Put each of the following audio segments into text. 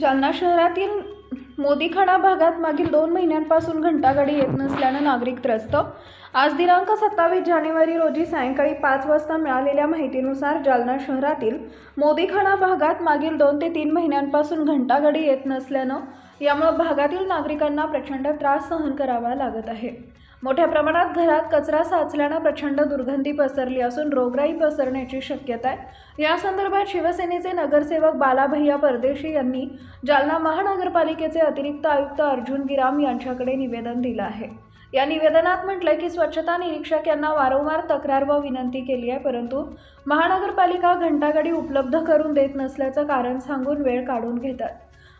जालना शहरातील मोदीखाना भागात मागील दोन महिन्यांपासून घंटागाडी येत नसल्यानं नागरिक त्रस्त. आज दिनांक सत्तावीस जानेवारी रोजी सायंकाळी पाच वाजता मिळालेल्या माहितीनुसार जालना शहरातील मोदीखाना भागात मागील दोन ते तीन महिन्यांपासून घंटागाडी येत नसल्यानं यामुळे भागातील नागरिकांना प्रचंड त्रास सहन करावा लागत आहे. मोठ्या प्रमाणात घरात कचरा साचल्यानं प्रचंड दुर्गंधी पसरली असून रोगराई पसरण्याची शक्यता आहे. या संदर्भात शिवसेनेचे नगरसेवक बालाभैया परदेशी यांनी जालना महानगरपालिकेचे अतिरिक्त आयुक्त अर्जुन गिराम यांच्याकडे निवेदन दिलं आहे. या निवेदनात म्हटलंय की स्वच्छता निरीक्षक यांना वारंवार तक्रार व विनंती केली आहे परंतु महानगरपालिका घंटागाडी उपलब्ध करून देत नसल्याचं कारण सांगून वेळ काढून घेतात.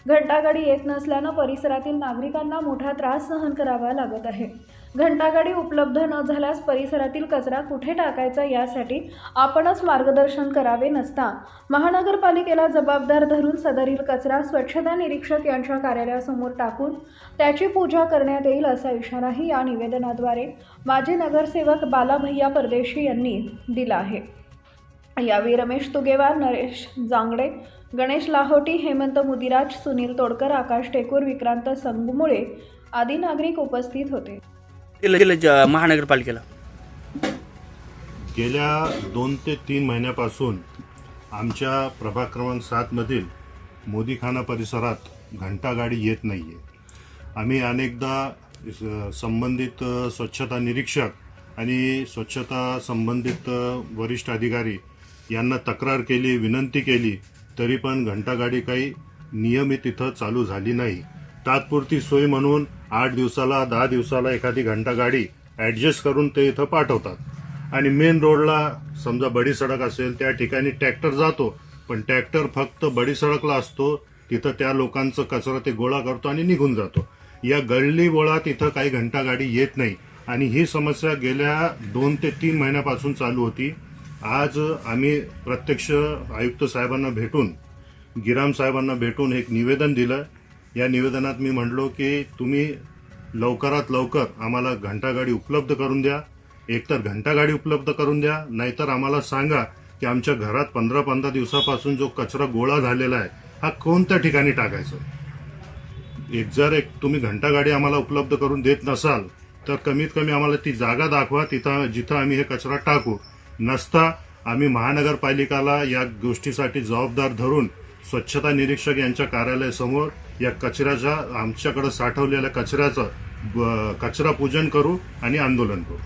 घंटागाडी येत नसल्यानं परिसरातील नागरिकांना मोठा त्रास सहन करावा लागत आहे. घंटागाडी उपलब्ध न झाल्यास परिसरातील कचरा कुठे टाकायचा यासाठी आपणच मार्गदर्शन करावे नसता. महानगरपालिकेला जबाबदार धरून सदरील कचरा स्वच्छता निरीक्षक यांच्या कार्यालयासमोर टाकून त्याची पूजा करण्यात येईल असा इशाराही या निवेदनाद्वारे माजी नगरसेवक बालाभैया परदेशी यांनी दिला आहे. यावेळी रमेश तुगेवार नरेश जांगडे गणेश लाहोटी हेमंत मुदिराज सुनील तोडकर आकाश टेकूर विक्रांत संगमुळे आदी नागरिक उपस्थित होते. केलं केलं ज- महानगरपालिकेला. गेल्या दोन ते तीन महिन्यापासून आमच्या प्रभाग क्रमांक सातमधील मोदीखाना परिसरात घंटागाडी येत नाही आहे आम्ही अनेकदा संबंधित स्वच्छता निरीक्षक आणि स्वच्छता संबंधित वरिष्ठ अधिकारी यांना तक्रार केली विनंती केली तरी पण घंटागाडी काही नियमित इथं चालू झाली नाही. तात्पुरती सोय म्हणून आठ दिवसाला दहा दिवसाला एखादी घंटागाडी ॲडजस्ट करून ते इथं पाठवतात. आणि मेन रोडला समजा बडी सडक असेल त्या ठिकाणी ट्रॅक्टर जातो पण ट्रॅक्टर फक्त बडी सडकला असतो तिथं त्या लोकांचं कचरा ते गोळा करतो आणि निघून जातो. या गळली बोळात इथं काही घंटागाडी येत नाही. आणि ही समस्या गेल्या दोन ते तीन महिन्यापासून चालू होती. आज आम्ही प्रत्यक्ष आयुक्त साहेबांना भेटून गिराम साहेबांना भेटून एक निवेदन दिलं. या निवेदनात मी म्हणलो की तुम्ही लवकरात लवकर आम्हाला घंटागाडी उपलब्ध करून द्या. एकतर घंटागाडी उपलब्ध करून द्या नाहीतर आम्हाला सांगा की आमच्या घरात पंधरा पंधरा दिवसापासून जो कचरा गोळा झालेला आहे हा कोणत्या ठिकाणी टाकायचा? एक जर एक तुम्ही घंटागाडी आम्हाला उपलब्ध करून देत नसाल तर कमीत कमी आम्हाला ती जागा दाखवा तिथं जिथं आम्ही हे कचरा टाकू. नसता आम्ही महानगरपालिकाला या गोष्टीसाठी जबाबदार धरून स्वच्छता निरीक्षक यांच्या कार्यालयासमोर या कचऱ्याच्या आमच्याकडं साठवलेल्या कचऱ्याचं ब- कचरा पूजन करू आणि आंदोलन करू.